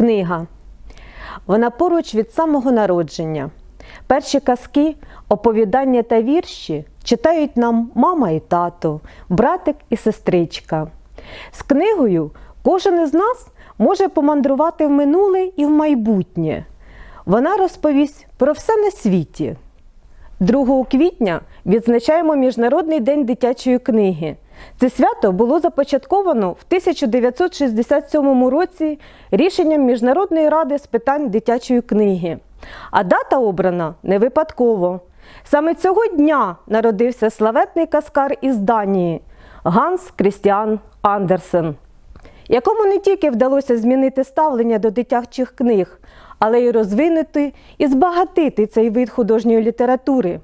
Книга. Вона поруч від самого народження. Перші казки, оповідання та вірші читають нам мама і тато, братик і сестричка. З книгою кожен із нас може помандрувати в минуле і в майбутнє. Вона розповість про все на світі. 2 квітня відзначаємо Міжнародний день дитячої книги. Це свято було започатковано в 1967 році рішенням Міжнародної ради з питань дитячої книги. А дата обрана не випадково. Саме цього дня народився славетний каскар із Данії Ганс Крістіан Андерсен, якому не тільки вдалося змінити ставлення до дитячих книг, але й розвинути і збагатити цей вид художньої літератури.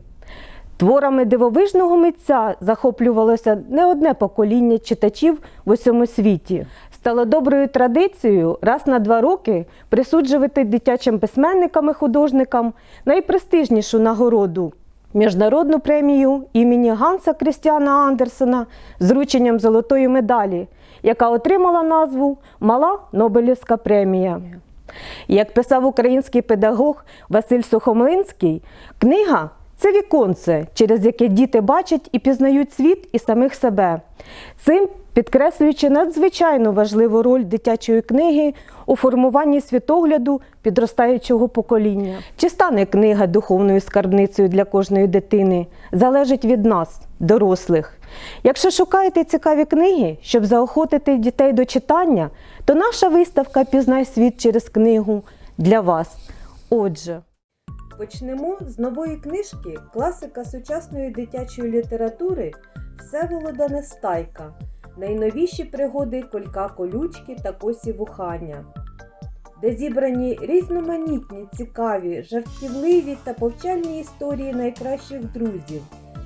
Творами дивовижного митця захоплювалося не одне покоління читачів в усьому світі. Стало доброю традицією раз на два роки присуджувати дитячим письменникам і художникам найпрестижнішу нагороду міжнародну премію імені Ганса Крістіана Андерсена з врученням золотої медалі, яка отримала назву Мала Нобелівська премія. Як писав український педагог Василь Сухомлинський, книга це віконце, через яке діти бачать і пізнають світ і самих себе. Цим підкреслюючи надзвичайно важливу роль дитячої книги у формуванні світогляду підростаючого покоління. Чи стане книга духовною скарбницею для кожної дитини, залежить від нас, дорослих. Якщо шукаєте цікаві книги, щоб заохотити дітей до читання, то наша виставка Пізнай світ через книгу для вас. Отже. Почнемо з нової книжки класика сучасної дитячої літератури Всеволода Нестайка. Найновіші пригоди Колька Колючки та Косі Вухання, де зібрані різноманітні, цікаві, жартівливі та повчальні історії найкращих друзів,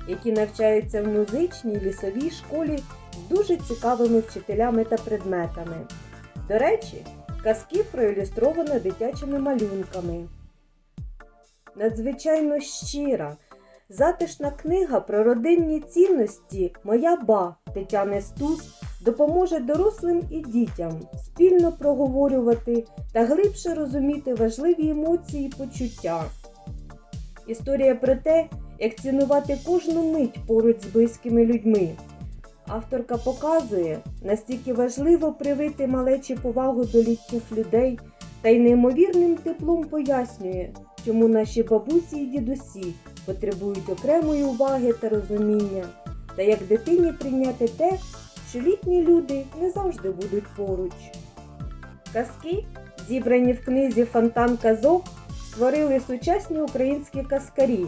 які навчаються в музичній лісовій школі з дуже цікавими вчителями та предметами. До речі, казки проілюстровано дитячими малюнками. Надзвичайно щира, затишна книга про родинні цінності Моя ба Тетяни Стус допоможе дорослим і дітям спільно проговорювати та глибше розуміти важливі емоції і почуття. Історія про те, як цінувати кожну мить поруч з близькими людьми. Авторка показує, настільки важливо привити малечі повагу до літніх людей та й неймовірним теплом пояснює, чому наші бабусі і дідусі потребують окремої уваги та розуміння, та як дитині прийняти те, що літні люди не завжди будуть поруч. Казки, зібрані в книзі Фонтан казок, створили сучасні українські казкарі,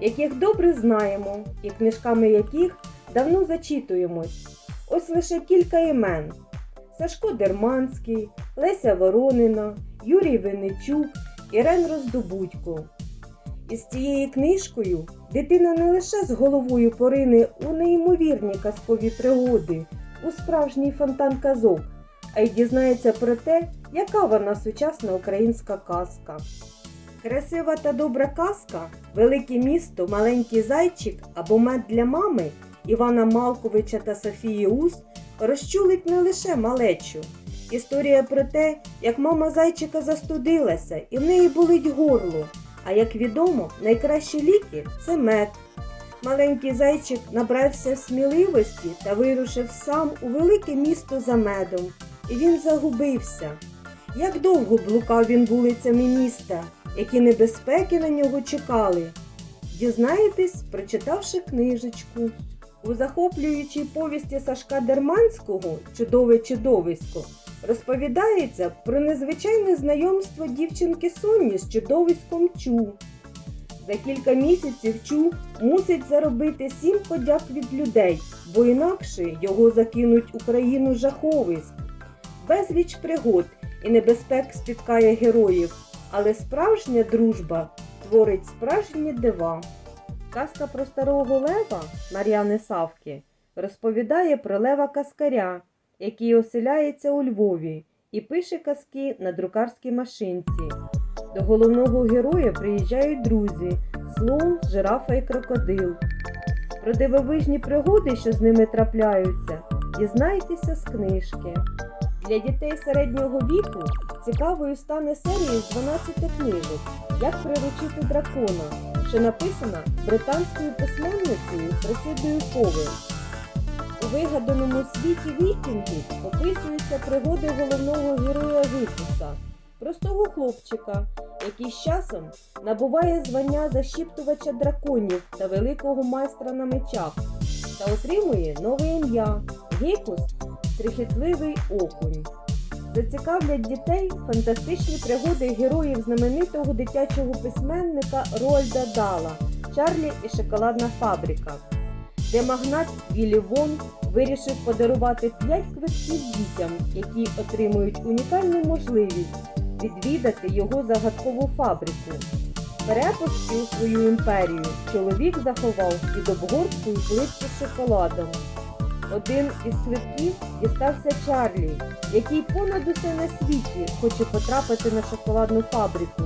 яких добре знаємо і книжками яких давно зачитуємось. Ось лише кілька імен: Сашко Дерманський, Леся Воронина, Юрій Винничук, Ірен Роздобудько. Із цією книжкою дитина не лише з головою порине у неймовірні казкові пригоди, у справжній фонтан казок, а й дізнається про те, яка вона сучасна українська казка. Красива та добра казка, велике місто, маленький зайчик або мед для мами Івана Малковича та Софії Ус розчулить не лише малечу. Історія про те, як мама зайчика застудилася і в неї болить горло. А як відомо, найкращі ліки це мед. Маленький зайчик набрався сміливості та вирушив сам у велике місто за медом. І він загубився. Як довго блукав він вулицями міста, які небезпеки на нього чекали. Дізнаєтесь, прочитавши книжечку. У захоплюючій повісті Сашка Дерманського Чудове чудовисько розповідається про незвичайне знайомство дівчинки Соні з чудовиськом Чу. За кілька місяців Чу мусить заробити сім подяк від людей, бо інакше його закинуть у країну жаховиськ. Безліч пригод і небезпек спіткає героїв, але справжня дружба творить справжні дива. Казка про старого лева Мар'яни Савки розповідає про лева Каскаря, який оселяється у Львові і пише казки на друкарській машинці. До головного героя приїжджають друзі слон, жирафа і крокодил. Про дивовижні пригоди, що з ними трапляються, дізнайтеся з книжки. Для дітей середнього віку цікавою стане серія з 12 книжок Як приручити дракона, що написана британською письменницею Фресидою Повер. У вигаданому світі вікінгів описуються пригоди головного героя Випуса, простого хлопчика, який з часом набуває звання зашіптувача драконів та великого майстра на мечах та отримує нове ім'я Гекус Трихітливий окунь. Зацікавлять дітей фантастичні пригоди героїв знаменитого дитячого письменника Рольда Дала Чарлі і шоколадна фабрика, де магнат Віллі Вонг вирішив подарувати 5 квитків дітям, які отримують унікальну можливість відвідати його загадкову фабрику. Перепустки у свою імперію чоловік заховав під обгорткою плитки з шоколадом. Один із квитків дістався Чарлі, який понад усе на світі хоче потрапити на шоколадну фабрику.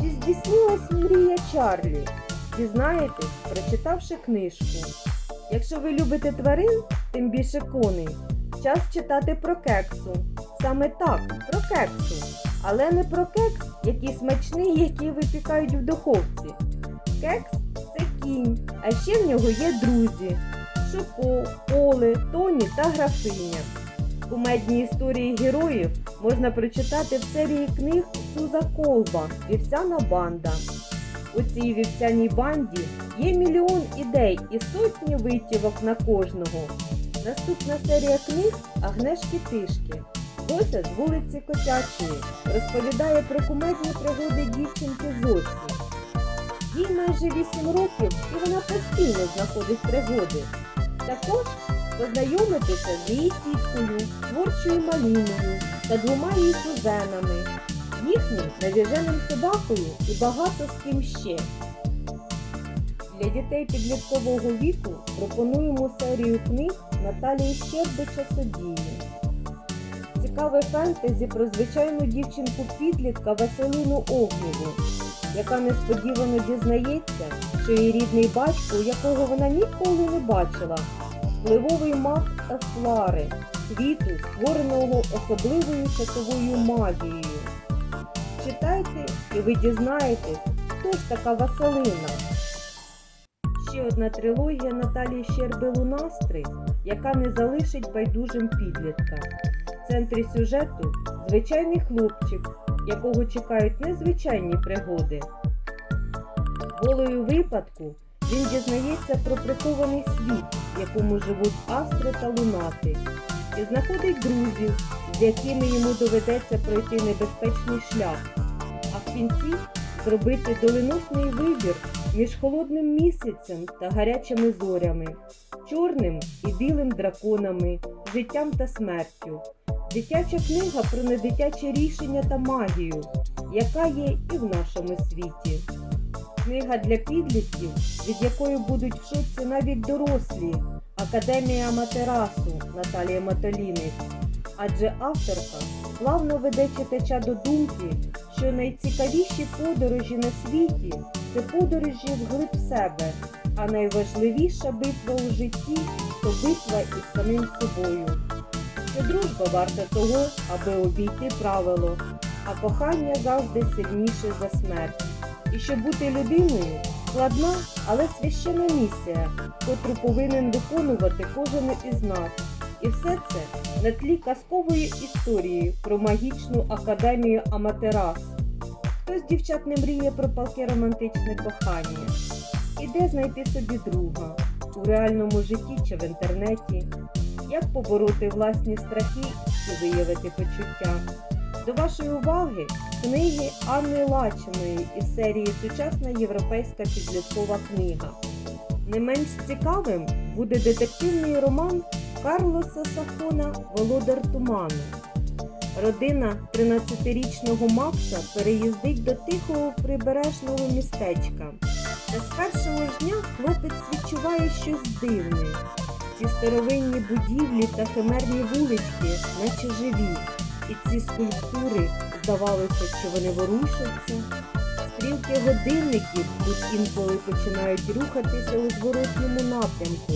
Чи здійснилась мрія Чарлі? Дізнаєтесь, прочитавши книжку. Якщо ви любите тварин, тим більше коней, час читати про кексу. Саме так, про кексу. Але не про кекс, який смачний, який випікають в духовці. Кекс це кінь, а ще в нього є друзі. Шоко, Поле, Тоні та Графиня. Кумедні історії героїв можна прочитати в серії книг Суза Колба Вівсяна банда. У цій вівсяній банді є мільйон ідей і сотні витівок на кожного. Наступна серія книг Агнешки Тишки. Дося з вулиці Котячої розповідає про кумедні пригоди дівчинки Зосі. Їй майже 8 років і вона постійно знаходить пригоди. Також познайомитися з її тіткою, творчою маліною та двома її кузенами, їхнім навіженим собакою і багато з ким ще. Для дітей підліткового віку пропонуємо серію книг Наталії Щербича Содії. Цікаве фентезі про звичайну дівчинку-підлітка Василину Огнєву, яка несподівано дізнається, що її рідний батько, якого вона ніколи не бачила, впливовий маг Ефлари, світу, створеного особливою часовою магією. І ви дізнаєтесь, хто ж така Василина. Ще одна трилогія Наталії Щерби Лунастри, яка не залишить байдужим підлітка. В центрі сюжету звичайний хлопчик, якого чекають незвичайні пригоди. Волею випадку він дізнається про прихований світ, в якому живуть астри та лунати, і знаходить друзів, з якими йому доведеться пройти небезпечний шлях, кінці зробити доленосний вибір між холодним місяцем та гарячими зорями, чорним і білим драконами, життям та смертю. Дитяча книга про недитяче рішення та магію, яка є і в нашому світі. Книга для підлітків, від якої будуть в шоці навіть дорослі. Академія Матерасу Наталія Матолінець. Адже авторка плавно веде читача до думки, що найцікавіші подорожі на світі це подорожі вглиб себе, а найважливіша битва у житті то битва із самим собою. Що дружба варта того, аби обійти правило, а кохання завжди сильніше за смерть. І щоб бути людиною складна, але священна місія, котру повинен виконувати кожен із нас. І все це на тлі казкової історії про магічну академію Аматерас. Хто з дівчат не мріє про палке романтичне кохання? І де знайти собі друга у реальному житті чи в інтернеті? Як побороти власні страхи і виявити почуття? До вашої уваги книги Анни Лачиної із серії Сучасна європейська підліткова книга. Не менш цікавим буде детективний роман Карлоса Сафона Володар Туману. Родина 13-річного Макса переїздить до тихого прибережного містечка. Та з першого ж дня хлопець відчуває щось дивне. Ці старовинні будівлі та химерні вулички, наче живі, і ці скульптури здавалося, що вони ворушаться. Стрілки годинників тут інколи починають рухатися у зворотньому напрямку,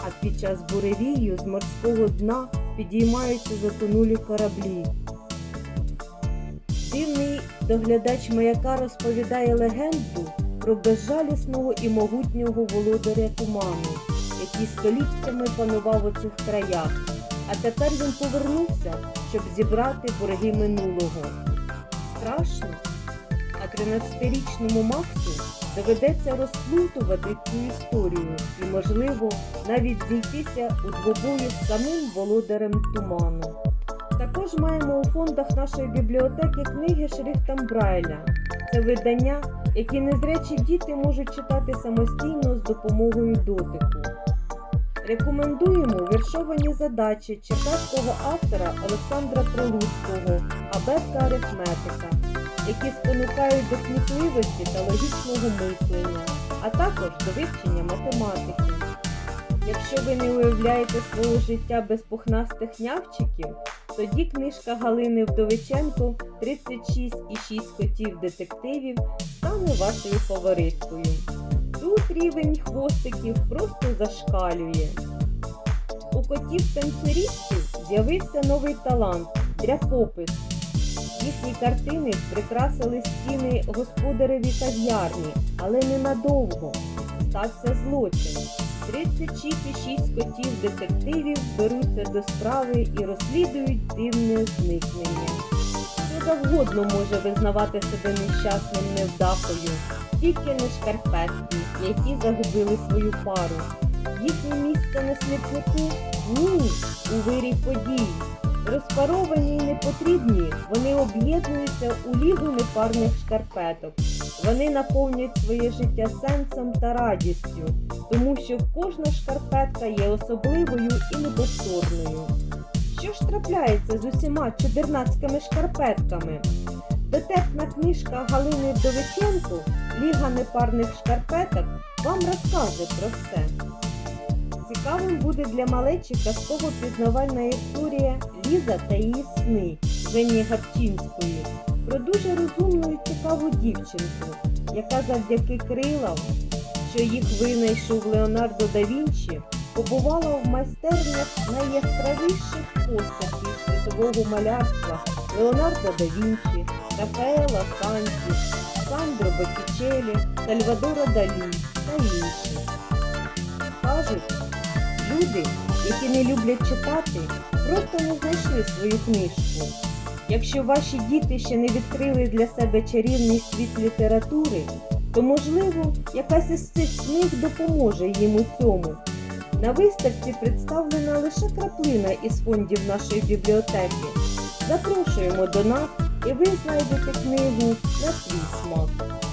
а під час буревію з морського дна підіймаються затонулі кораблі. Дивний доглядач маяка розповідає легенду про безжалісного і могутнього володаря туману, який століттями панував у цих краях. А тепер він повернувся, щоб зібрати борги минулого. Страшно. А 13-річному Максу доведеться розплутувати цю історію і, можливо, навіть зійтися у двобої з самим володарем туману. Також маємо у фондах нашої бібліотеки книги шрифтом Брайля. Це видання, які незрячі діти можуть читати самостійно з допомогою дотику. Рекомендуємо віршовані задачі черкаського автора Олександра Прилуцького «Абетка арифметика, які спонукають до кмітливості та логічного мислення, а також до вивчення математики. Якщо ви не уявляєте свого життя без пухнастих нявчиків, тоді книжка Галини Вдовиченко «36,6 котів детективів стане вашою фавориткою. Тут рівень хвостиків просто зашкалює. У котів-танцюристів з'явився новий талант дряпопис. Їхні картини прикрасили стіни господареві кав'ярні, але ненадовго. Стався злочин. 36,6 котів детективів беруться до справи і розслідують дивне зникнення. Хто завгодно може визнавати себе нещасним невдахою, тільки не шкарпетки, які загубили свою пару. Їхнє місце на смітнику? Ні, у вирі подій. Розпаровані й непотрібні, вони об'єднуються у лігу непарних шкарпеток. Вони наповнюють своє життя сенсом та радістю, тому що кожна шкарпетка є особливою і неповторною. Що ж трапляється з усіма чудернацькими шкарпетками? Дотепна книжка Галини Вдовиченко Ліга непарних шкарпеток вам розкаже про все. Цікавим буде для малечі казково пізнавальна історія Ліза та її сни Жені Гапчинської про дуже розумну і цікаву дівчинку, яка завдяки крилам, що їх винайшов Леонардо да Вінчі, побувала в майстернях найяскравіших постатей світового малярства Леонардо да Вінчі, Рафаела Санті, Сандро Боттічелі, Сальвадора Далі та інших. Кажуть, люди, які не люблять читати, просто не знайшли свою книжку. Якщо ваші діти ще не відкрили для себе чарівний світ літератури, то, можливо, якась із цих книг допоможе їм у цьому. На виставці представлена лише краплина із фондів нашої бібліотеки. Запрошуємо до нас і ви знайдете книгу на свій смак.